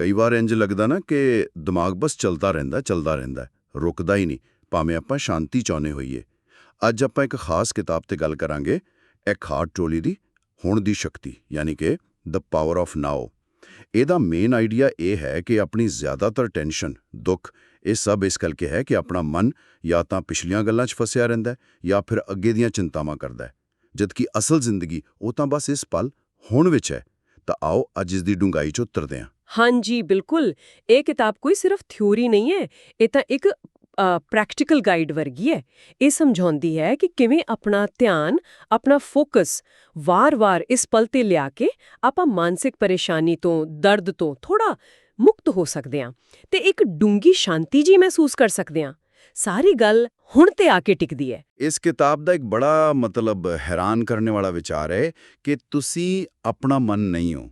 ਕਈ ਵਾਰ ਇੰਜ ਲੱਗਦਾ ਨਾ ਕਿ ਦਿਮਾਗ ਬਸ ਚਲਦਾ ਰਹਿੰਦਾ, ਚੱਲਦਾ ਰਹਿੰਦਾ ਰੁਕਦਾ ਹੀ ਨਹੀਂ, ਭਾਵੇਂ ਆਪਾਂ ਸ਼ਾਂਤੀ ਚਾਹੁੰਦੇ ਹੋਈਏ। ਅੱਜ ਆਪਾਂ ਇੱਕ ਖਾਸ ਕਿਤਾਬ ਤੇ ਗੱਲ ਕਰਾਂਗੇ ਐਕਹਾਰਟ ਟੋਲੀ ਦੀ, ਹੁਣ ਦੀ ਸ਼ਕਤੀ, ਯਾਨੀ ਕਿ ਦ ਪਾਵਰ ਆਫ ਨਾਓ ਇਹਦਾ ਮੇਨ ਆਈਡੀਆ ਇਹ ਹੈ ਕਿ ਆਪਣੀ ਜ਼ਿਆਦਾਤਰ ਟੈਨਸ਼ਨ ਦੁੱਖ, ਇਹ ਸਭ ਇਸ ਕਰਕੇ ਹੈ ਕਿ ਆਪਣਾ ਮਨ ਜਾਂ ਤਾਂ ਪਿਛਲੀਆਂ ਗੱਲਾਂ 'ਚ ਫਸਿਆ ਰਹਿੰਦਾ ਜਾਂ ਫਿਰ ਅੱਗੇ ਦੀਆਂ ਚਿੰਤਾਵਾਂ ਕਰਦਾ ਹੈ। ਜਦਕਿ ਅਸਲ ਜ਼ਿੰਦਗੀ ਉਹ ਤਾਂ ਬਸ ਇਸ ਪਲ ਹੁਣ ਵਿੱਚ ਹੈ। ਤਾਂ ਆਓ ਅੱਜ ਇਸ ਦੀ ਡੂੰਘਾਈ 'ਚ ਉਤਰਦੇ ਹਾਂ। ਹਾਂਜੀ ਬਿਲਕੁਲ ਇਹ ਕਿਤਾਬ ਕੋਈ ਸਿਰਫ ਥਿਊਰੀ ਨਹੀਂ ਹੈ ਇਹ ਤਾਂ ਇੱਕ ਪ੍ਰੈਕਟੀਕਲ ਗਾਈਡ ਵਰਗੀ ਹੈ ਇਹ ਸਮਝਾਉਂਦੀ ਹੈ ਕਿ ਕਿਵੇਂ ਆਪਣਾ ਧਿਆਨ ਆਪਣਾ ਫੋਕਸ ਵਾਰ-ਵਾਰ ਇਸ ਪਲ ਤੇ ਲਿਆ ਕੇ ਆਪਾਂ ਮਾਨਸਿਕ ਪਰੇਸ਼ਾਨੀ ਤੋਂ ਦਰਦ ਤੋਂ ਥੋੜਾ ਮੁਕਤ ਹੋ ਸਕਦੇ ਹਾਂ ਤੇ ਇੱਕ ਡੂੰਗੀ ਸ਼ਾਂਤੀ ਜੀ ਮਹਿਸੂਸ ਕਰ ਸਕਦੇ ਹਾਂ ਸਾਰੀ ਗੱਲ ਹੁਣ ਤੇ ਆ ਕੇ ਟਿਕਦੀ ਹੈ ਇਸ ਕਿਤਾਬ ਦਾ ਇੱਕ ਬੜਾ ਮਤਲਬ ਹੈਰਾਨ ਕਰਨ ਵਾਲਾ ਵਿਚਾਰ ਹੈ ਕਿ ਤੁਸੀਂ ਆਪਣਾ ਮਨ ਨਹੀਂ ਹੋ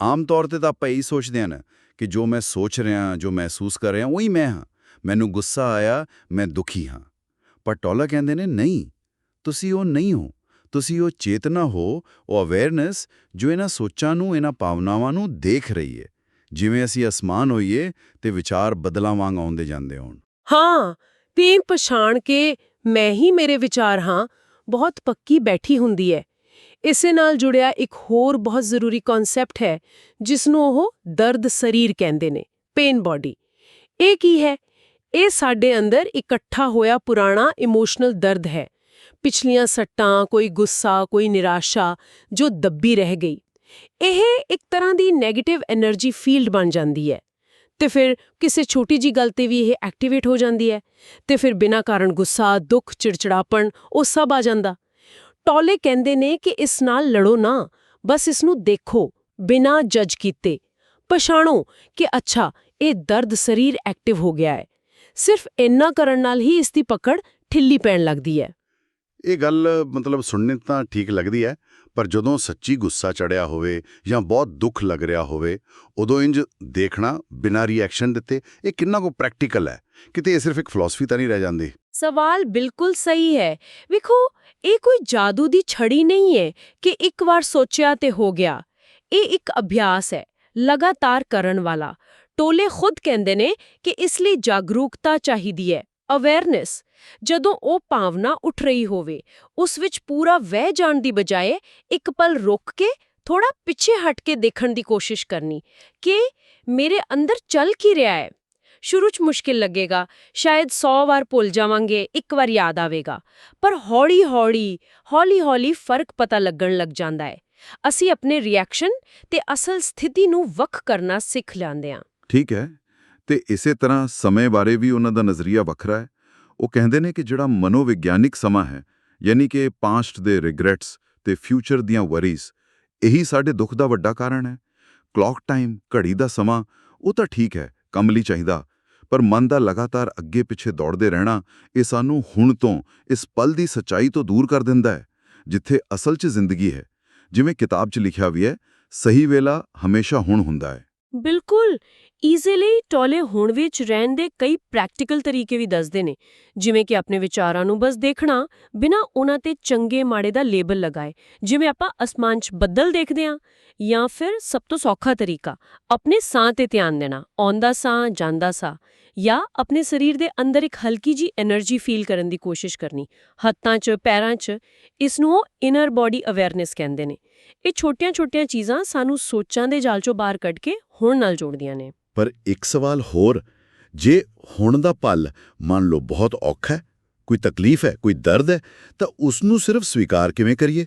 ਆਮ ਤੌਰ ਤੇ ਤਾਂ ਆਪਾਂ ਇਹੀ ਸੋਚਦੇ ਹਾਂ ਨਾ ਕਿ ਜੋ ਮੈਂ ਸੋਚ ਰਿਹਾ ਜੋ ਮਹਿਸੂਸ ਕਰ ਰਿਹਾ ਉਹੀ ਮੈਂ ਹਾਂ। ਮੈਨੂੰ ਗੁੱਸਾ ਆਇਆ, ਮੈਂ ਦੁਖੀ ਹਾਂ। ਪਰ ਟੋਲਾ ਕਹਿੰਦੇ ਨੇ, ਨਹੀਂ, ਤੁਸੀਂ ਉਹ ਨਹੀਂ ਹੋ। ਤੁਸੀਂ ਉਹ ਚੇਤਨਾ ਹੋ, ਉਹ ਅਵੇਅਰਨੈਸ ਜੋ ਇਹਨਾਂ ਸੋਚਾਂ ਨੂੰ, ਇਹਨਾਂ ਭਾਵਨਾਵਾਂ ਨੂੰ ਦੇਖ ਰਹੀ ਹੈ। ਜਿਵੇਂ ਅਸੀਂ ਅਸਮਾਨ ਹੋਈਏ ਤੇ ਵਿਚਾਰ ਬਦਲਾਂ ਵਾਂਗ ਆਉਂਦੇ ਜਾਂਦੇ ਹੋਣ। ਹਾਂ ਤੇ ਪਛਾਣ ਕੇ ਮੈਂ ਹੀ ਮੇਰੇ ਵਿਚਾਰ ਹਾਂ, ਬਹੁਤ ਪੱਕੀ ਬੈਠੀ ਹੁੰਦੀ ਹੈ। ਇਸੇ ਨਾਲ ਜੁੜਿਆ ਇੱਕ ਹੋਰ ਬਹੁਤ ਜ਼ਰੂਰੀ ਕਨਸੈਪਟ ਹੈ ਜਿਸ ਨੂੰ ਉਹ ਦਰਦ ਸਰੀਰ ਕਹਿੰਦੇ ਨੇ ਪੇਨ ਬਾਡੀ ਇਹ ਕੀ ਹੈ? ਇਹ ਸਾਡੇ ਅੰਦਰ ਇਕੱਠਾ ਹੋਇਆ ਪੁਰਾਣਾ ਇਮੋਸ਼ਨਲ ਦਰਦ ਹੈ। ਪਿਛਲੀਆਂ ਸੱਟਾਂ, ਕੋਈ ਗੁੱਸਾ, ਕੋਈ ਨਿਰਾਸ਼ਾ ਜੋ ਦੱਬੀ ਰਹਿ ਗਈ। ਇਹ ਇੱਕ ਤਰ੍ਹਾਂ ਦੀ ਨੈਗੇਟਿਵ એનર્ਜੀ ਫੀਲਡ ਬਣ ਜਾਂਦੀ ਹੈ। ਤੇ ਫਿਰ ਕਿਸੇ ਛੋਟੀ ਜੀ ਗੱਲ ਤੇ ਵੀ ਇਹ ਐਕਟੀਵੇਟ ਹੋ ਜਾਂਦੀ ਹੈ। ਤੇ ਫਿਰ ਬਿਨਾਂ ਕਾਰਨ ਗੁੱਸਾ, ਦੁੱਖ, ਚਿੜਚਿੜਾਪਣ, ਉਹ ਸਭ ਆ ਜਾਂਦਾ। ਟੋਲੇ ਕਹਿੰਦੇ ਨੇ ਕਿ ਇਸ ਨਾਲ ਲੜੋ ਨਾ, ਬਸ ਇਸ ਨੂੰ ਦੇਖੋ, ਬਿਨਾਂ ਜੱਜ ਕੀਤੇ। ਪਛਾਣੋ ਕਿ ਅੱਛਾ, ਇਹ ਦਰਦ ਸਰੀਰ ਐਕਟਿਵ ਹੋ ਗਿਆ ਹੈ। ਸਿਰਫ ਇੰਨਾ ਕਰਨ ਨਾਲ ਹੀ ਇਸ ਦੀ ਪਕੜ ਠਿੱਲੀ ਪੈਣ ਲੱਗਦੀ ਹੈ। ਇਹ ਗੱਲ ਮਤਲਬ ਸੁਣਨੇ ਤਾਂ ਠੀਕ ਲੱਗਦੀ ਹੈ, ਪਰ ਜਦੋਂ ਸੱਚੀ ਗੁੱਸਾ ਚੜਿਆ ਹੋਵੇ ਜਾਂ ਬਹੁਤ ਦੁੱਖ ਲੱਗ ਰਿਹਾ ਹੋਵੇ, ਉਦੋਂ ਇੰਜ ਦੇਖਣਾ ਬਿਨਾਂ ਰਿਐਕਸ਼ਨ ਦਿੱਤੇ, ਇਹ ਕਿੰਨਾ ਕੋ ਪ੍ਰੈਕਟੀਕਲ ਹੈ? ਕਿਤੇ ਇਹ ਸਿਰਫ ਇੱਕ ਫਿਲਾਸਫੀ ਤਾਂ ਨਹੀਂ ਰਹਿ ਜਾਂਦੀ? ਸਵਾਲ ਬਿਲਕੁਲ ਸਹੀ ਹੈ। ਵੇਖੋ, ਇਹ ਕੋਈ ਜਾਦੂ ਦੀ ਛੜੀ ਨਹੀਂ ਹੈ ਕਿ ਇੱਕ ਵਾਰ ਸੋਚਿਆ ਤੇ ਹੋ ਗਿਆ। ਇਹ ਇੱਕ ਅਭਿਆਸ ਹੈ, ਲਗਾਤਾਰ ਕਰਨ ਵਾਲਾ। ਟੋਲੇ ਖੁਦ ਕਹਿੰਦੇ ਨੇ ਕਿ ਇਸ ਲਈ ਜਾਗਰੂਕਤਾ ਚਾਹੀਦੀ ਹੈ ਅਵੇਅਰਨੈਸ ਜਦੋਂ ਉਹ ਭਾਵਨਾ ਉੱਠ ਰਹੀ ਹੋਵੇ, ਉਸ ਵਿੱਚ ਪੂਰਾ ਵਹਿ ਜਾਣ ਦੀ ਬਜਾਏ ਇੱਕ ਪਲ ਰੁਕ ਕੇ ਥੋੜਾ ਪਿੱਛੇ ਹਟ ਕੇ ਦੇਖਣ ਦੀ ਕੋਸ਼ਿਸ਼ ਕਰਨੀ ਕਿ ਮੇਰੇ ਅੰਦਰ ਚੱਲ ਕੀ ਰਿਹਾ ਹੈ। ਸ਼ੁਰੂ 'ਚ ਮੁਸ਼ਕਿਲ ਲੱਗੇਗਾ, ਸ਼ਾਇਦ 100 ਵਾਰ ਭੁੱਲ ਜਾਵਾਂਗੇ, ਇੱਕ ਵਾਰ ਯਾਦ ਆਵੇਗਾ। ਪਰ ਹੌਲੀ-ਹੌਲੀ ਹੌਲੀ-ਹੌਲੀ ਫ਼ਰਕ ਪਤਾ ਲੱਗਣ ਲੱਗ ਜਾਂਦਾ ਹੈ। ਅਸੀਂ ਆਪਣੇ ਰਿਐਕਸ਼ਨ ਤੇ ਅਸਲ ਸਥਿਤੀ ਨੂੰ ਵੱਖ ਕਰਨਾ ਸਿੱਖ ਲੈਂਦੇ ਹਾਂ। ਠੀਕ ਹੈ। ਤੇ ਇਸੇ ਤਰ੍ਹਾਂ ਸਮੇਂ ਬਾਰੇ ਵੀ ਉਹਨਾਂ ਦਾ ਨਜ਼ਰੀਆ ਵੱਖਰਾ ਹੈ। ਉਹ ਕਹਿੰਦੇ ਨੇ ਕਿ ਜਿਹੜਾ ਮਨੋਵਿਗਿਆਨਿਕ ਸਮਾਂ ਹੈ, ਯਾਨੀ ਕਿ ਪਾਸਟ ਦੇ ਰਿਗਰੈਟਸ ਤੇ ਫਿਊਚਰ ਦੀਆਂ ਵਰੀਜ਼ ਇਹੀ ਸਾਡੇ ਦੁੱਖ ਦਾ ਵੱਡਾ ਕਾਰਨ ਹੈ। ਕਲੌਕ ਟਾਈਮ ਘੜੀ ਦਾ ਸਮਾਂ, ਉਹ ਤਾਂ ਠੀਕ ਹੈ ਕੰਮ ਲਈ ਚਾਹੀਦਾ। ਪਰ ਮਨ ਦਾ ਲਗਾਤਾਰ ਅੱਗੇ ਪਿੱਛੇ ਦੌੜਦੇ ਰਹਿਣਾ, ਇਹ ਸਾਨੂੰ ਹੁਣ ਤੋਂ, ਇਸ ਪਲ ਦੀ ਸੱਚਾਈ ਤੋਂ ਦੂਰ ਕਰ ਦਿੰਦਾ ਹੈ, ਜਿੱਥੇ ਅਸਲ 'ਚ ਜ਼ਿੰਦਗੀ ਹੈ। ਜਿਵੇਂ ਕਿਤਾਬ 'ਚ ਲਿਖਿਆ ਵੀ ਹੈ, ਸਹੀ ਵੇਲਾ ਹਮੇਸ਼ਾ ਹੁਣ ਹੁੰਦਾ ਹੈ। ਬਿਲਕੁਲ! ਈਜ਼ੀਲੀ ਟੋਲੇ ਹੋਣ ਵਿੱਚ ਰਹਿਣ ਦੇ ਕਈ ਪ੍ਰੈਕਟੀਕਲ ਤਰੀਕੇ ਵੀ ਦੱਸਦੇ ਨੇ, ਜਿਵੇਂ ਕਿ ਆਪਣੇ ਵਿਚਾਰਾਂ ਨੂੰ ਬਸ ਦੇਖਣਾ, ਬਿਨਾਂ ਉਹਨਾਂ ਤੇ ਚੰਗੇ ਮਾੜੇ ਦਾ ਲੇਬਲ ਲਗਾਏ, ਜਿਵੇਂ ਆਪਾਂ ਅਸਮਾਨ 'ਚ ਬੱਦਲ ਦੇਖਦੇ ਆਂ ਜਾਂ ਫਿਰ ਸਭ ਤੋਂ ਸੌਖਾ ਤਰੀਕਾ, ਆਪਣੇ ਸਾਹ ਤੇ ਧਿਆਨ ਦੇਣਾ, ਆਉਂਦਾ ਸਾਹ, ਜਾਂਦਾ ਸਾਹ, ਜਾਂ ਆਪਣੇ ਸਰੀਰ ਦੇ ਅੰਦਰ ਇੱਕ ਹਲਕੀ ਜੀ એનર્ਜੀ ਫੀਲ ਕਰਨ ਦੀ ਕੋਸ਼ਿਸ਼ ਕਰਨੀ, ਹੱਥਾਂ 'ਚ, ਪੈਰਾਂ 'ਚ, ਇਸ ਨੂੰ ਇਨਰ ਬਾਡੀ ਅਵੇਅਰਨੈਸ ਕਹਿੰਦੇ ਨੇ। ਇਹ ਛੋਟੀਆਂ-ਛੋਟੀਆਂ ਚੀਜ਼ਾਂ ਸਾਨੂੰ ਸੋਚਾਂ ਦੇ ਜਾਲ 'ਚੋਂ ਬਾਹਰ ਕੱਢ ਕੇ ਹੁਣ ਨਾਲ ਜੋੜਦੀਆਂ ਨੇ। ਪਰ ਇੱਕ ਸਵਾਲ ਹੋਰ ਜੇ ਹੁਣ ਦਾ ਪਲ ਮੰਨ ਲਓ ਬਹੁਤ ਔਖਾ ਹੈ ਕੋਈ ਤਕਲੀਫ ਹੈ ਕੋਈ ਦਰਦ ਹੈ ਤਾਂ ਉਸ ਨੂੰ ਸਿਰਫ ਸਵੀਕਾਰ ਕਿਵੇਂ ਕਰੀਏ?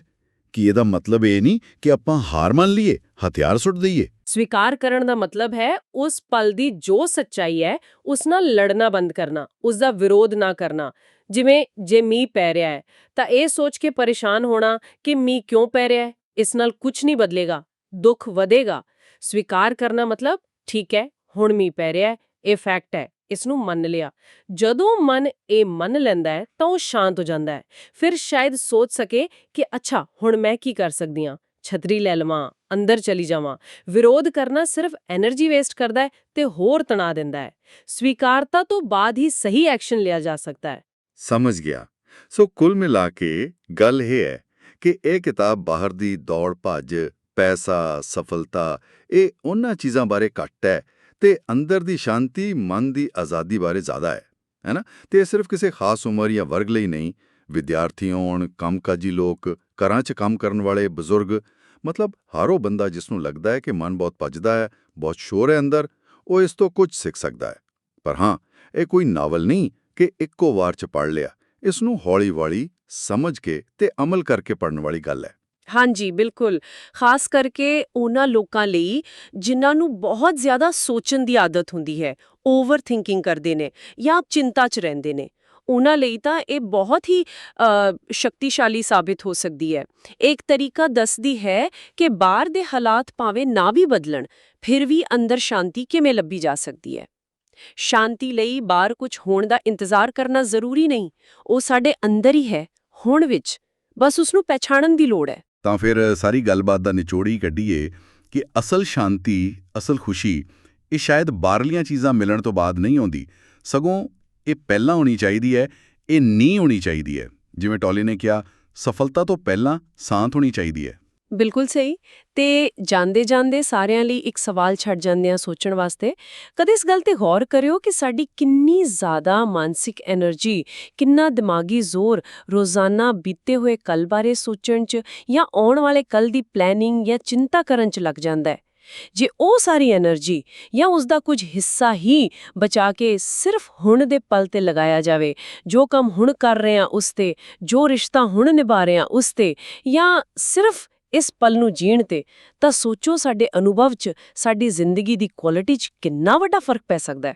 ਕਿ ਇਹਦਾ ਮਤਲਬ ਇਹ ਨਹੀਂ ਕਿ ਆਪਾਂ ਹਾਰ ਮੰਨ ਲਈਏ ਹਥਿਆਰ ਸੁੱਟ ਦਈਏ? ਸਵੀਕਾਰ ਕਰਨ ਦਾ ਮਤਲਬ ਹੈ ਉਸ ਪਲ ਦੀ ਜੋ ਸੱਚਾਈ ਹੈ ਉਸ ਨਾਲ ਲੜਨਾ ਬੰਦ ਕਰਨਾ ਉਸ ਦਾ ਵਿਰੋਧ ਨਾ ਕਰਨਾ। ਜਿਵੇਂ ਜੇ ਮੀਂਹ ਪੈ ਰਿਹਾ ਹੈ ਤਾਂ ਇਹ ਸੋਚ ਕੇ ਪਰੇਸ਼ਾਨ ਹੋਣਾ ਕਿ ਮੀਂਹ ਕਿਉਂ ਪੈ ਰਿਹਾ ਹੈ? ਇਸ ਨਾਲ ਕੁਝ ਨਹੀਂ ਬਦਲੇਗਾ, ਦੁੱਖ ਵਧੇਗਾ। ਸਵੀਕਾਰ ਕਰਨਾ ਮਤਲਬ, ਠੀਕ ਹੈ, ਹੁਣ ਮੀ ਪੈ ਰਿਹਾ ਇਹ ਫੈਕਟ ਹੈ, ਇਸ ਨੂੰ ਮੰਨ ਲਿਆ। ਜਦੋਂ ਮਨ ਇਹ ਮੰਨ ਲੈਂਦਾ ਹੈ, ਤਾਂ ਉਹ ਸ਼ਾਂਤ ਹੋ ਜਾਂਦਾ ਹੈ। ਫਿਰ ਸ਼ਾਇਦ ਸੋਚ ਸਕੇ ਕਿ ਅੱਛਾ, ਹੁਣ ਮੈਂ ਕੀ ਕਰ ਸਕਦੀ ਹਾਂ? ਛਤਰੀ ਲੈ ਲਵਾਂ, ਅੰਦਰ ਚਲੀ ਜਾਵਾਂ। ਵਿਰੋਧ ਕਰਨਾ ਸਿਰਫ એનર્ਜੀ ਵੇਸਟ ਕਰਦਾ ਹੈ ਤੇ ਹੋਰ ਤਣਾਅ ਦਿੰਦਾ ਹੈ। ਸਵੀਕਾਰਤਾ ਤੋਂ ਬਾਅਦ ਹੀ ਸਹੀ ਐਕਸ਼ਨ ਲਿਆ ਜਾ ਸਕਦਾ ਹੈ। ਸਮਝ ਗਿਆ। ਸੋ ਕੁੱਲ ਮਿਲਾ ਕੇ ਗੱਲ ਇਹ ਹੈ ਕਿ ਇਹ ਕਿਤਾਬ ਬਾਹਰ ਦੀ ਦੌੜ, ਭੱਜ, ਪੈਸਾ, ਸਫਲਤਾ, ਇਹ ਉਹਨਾਂ ਚੀਜ਼ਾਂ ਬਾਰੇ ਘੱਟ ਹੈ ਤੇ ਅੰਦਰ ਦੀ ਸ਼ਾਂਤੀ, ਮਨ ਦੀ ਆਜ਼ਾਦੀ ਬਾਰੇ ਜ਼ਿਆਦਾ ਹੈ ਹੈਨਾ ਤੇ ਇਹ ਸਿਰਫ ਕਿਸੇ ਖਾਸ ਉਮਰ ਜਾਂ ਵਰਗ ਲਈ ਨਹੀਂ। ਵਿਦਿਆਰਥੀ ਹੋਣ, ਕੰਮਕਾਜੀ ਲੋਕ, ਘਰਾਂ 'ਚ ਕੰਮ ਕਰਨ ਵਾਲੇ ਬਜ਼ੁਰਗ, ਮਤਲਬ ਹਰ ਉਹ ਬੰਦਾ ਜਿਸ ਨੂੰ ਲੱਗਦਾ ਹੈ ਕਿ ਮਨ ਬਹੁਤ ਭੱਜਦਾ ਹੈ, ਬਹੁਤ ਸ਼ੋਰ ਹੈ ਅੰਦਰ, ਉਹ ਇਸ ਤੋਂ ਕੁਝ ਸਿੱਖ ਸਕਦਾ ਹੈ। ਪਰ ਹਾਂ, ਇਹ ਕੋਈ ਨਾਵਲ ਨਹੀਂ ਕਿ ਇੱਕੋ ਵਾਰ 'ਚ ਪੜ੍ਹ ਲਿਆ। ਇਸ ਨੂੰ ਹੌਲੀ-ਹੌਲੀ ਸਮਝ ਕੇ ਤੇ ਅਮਲ ਕਰਕੇ ਪੜਨ ਵਾਲੀ ਗੱਲ ਹੈ। ਹਾਂਜੀ, ਬਿਲਕੁਲ। ਖਾਸ ਕਰਕੇ ਉਹਨਾਂ ਲੋਕਾਂ ਲਈ ਜਿਨ੍ਹਾਂ ਨੂੰ ਬਹੁਤ ਜ਼ਿਆਦਾ ਸੋਚਣ ਦੀ ਆਦਤ ਹੁੰਦੀ ਹੈ ਓਵਰ ਥਿੰਕਿੰਗ ਕਰਦੇ ਨੇ ਜਾਂ ਚਿੰਤਾ 'ਚ ਰਹਿੰਦੇ ਨੇ। ਉਹਨਾਂ ਲਈ ਤਾਂ ਇਹ ਬਹੁਤ ਹੀ ਸ਼ਕਤੀਸ਼ਾਲੀ ਸਾਬਿਤ ਹੋ ਸਕਦੀ ਹੈ। ਇੱਕ ਤਰੀਕਾ ਦੱਸਦੀ ਹੈ ਕਿ ਬਾਹਰ ਦੇ ਹਾਲਾਤ ਭਾਵੇਂ ਨਾ ਵੀ ਬਦਲਣ, ਫਿਰ ਵੀ ਅੰਦਰ ਸ਼ਾਂਤੀ ਕਿਵੇਂ ਲੱਭੀ ਜਾ ਸਕਦੀ ਹੈ? ਸ਼ਾਂਤੀ ਲਈ ਬਾਹਰ ਕੁਝ ਹੋਣ ਦਾ ਇੰਤਜ਼ਾਰ ਕਰਨਾ ਜ਼ਰੂਰੀ ਨਹੀਂ। ਉਹ ਸਾਡੇ ਅੰਦਰ ਹੀ ਹੈ। ਹੋਣ ਵਿੱਚ, ਬਸ ਉਸ ਨੂੰ ਪਛਾਣਨ ਦੀ ਲੋੜ ਹੈ। ਤਾਂ ਫਿਰ ਸਾਰੀ ਗੱਲਬਾਤ ਦਾ ਨਿਚੋੜ ਹੀ ਕੱਢੀਏ ਕਿ ਅਸਲ ਸ਼ਾਂਤੀ, ਅਸਲ ਖੁਸ਼ੀ, ਇਹ ਸ਼ਾਇਦ ਬਾਹਰਲੀਆਂ ਚੀਜ਼ਾਂ ਮਿਲਣ ਤੋਂ ਬਾਅਦ ਨਹੀਂ ਆਉਂਦੀ। ਸਗੋਂ ਇਹ ਪਹਿਲਾਂ ਹੋਣੀ ਚਾਹੀਦੀ ਹੈ, ਇਹ ਨਹੀਂ ਹੋਣੀ ਚਾਹੀਦੀ ਹੈ। ਜਿਵੇਂ ਟੋਲੀ ਨੇ ਕਿਹਾ, ਸਫਲਤਾ ਤੋਂ ਪਹਿਲਾਂ ਸ਼ਾਂਤ ਹੋਣੀ ਚਾਹੀਦੀ ਹੈ। ਬਿਲਕੁਲ ਸਹੀ। ਤੇ ਜਾਂਦੇ ਜਾਂਦੇ ਸਾਰਿਆਂ ਲਈ ਇੱਕ ਸਵਾਲ ਛੱਡ ਜਾਂਦੇ ਆ ਸੋਚਣ ਵਾਸਤੇ। ਕਦੇ ਇਸ ਗੱਲ ਤੇ ਗੌਰ ਕਰਿਓ ਕਿ ਸਾਡੀ ਕਿੰਨੀ ਜ਼ਿਆਦਾ ਮਾਨਸਿਕ એનર્ਜੀ ਕਿੰਨਾ ਦਿਮਾਗੀ ਜ਼ੋਰ ਰੋਜ਼ਾਨਾ ਬੀਤੇ ਹੋਏ ਕੱਲ ਬਾਰੇ ਸੋਚਣ 'ਚ ਜਾਂ ਆਉਣ ਵਾਲੇ ਕੱਲ ਦੀ ਪਲੈਨਿੰਗ ਜਾਂ ਚਿੰਤਾ ਕਰਨ 'ਚ ਲੱਗ ਜਾਂਦਾ ਹੈ। ਜੇ ਉਹ ਸਾਰੀ એનર્ਜੀ ਜਾਂ ਉਸ ਦਾ ਕੁਝ ਹਿੱਸਾ ਹੀ ਬਚਾ ਕੇ ਸਿਰਫ ਹੁਣ ਦੇ ਪਲ ਤੇ ਲਗਾਇਆ ਜਾਵੇ, ਜੋ ਕੰਮ ਹੁਣ ਕਰ ਰਹੇ ਆ ਉਸ ਤੇ, ਜੋ ਰਿਸ਼ਤਾ ਹੁਣ ਨਿਭਾ ਰਹੇ ਆ ਉਸ ਤੇ ਜਾਂ ਸਿਰਫ ਇਸ ਪਲ ਨੂੰ ਜੀਣ ਤੇ, ਤਾਂ ਸੋਚੋ ਸਾਡੇ ਅਨੁਭਵ 'ਚ ਸਾਡੀ ਜ਼ਿੰਦਗੀ ਦੀ ਕੁਆਲਿਟੀ 'ਚ ਕਿੰਨਾ ਵੱਡਾ ਫ਼ਰਕ ਪੈ ਸਕਦਾ ਹੈ।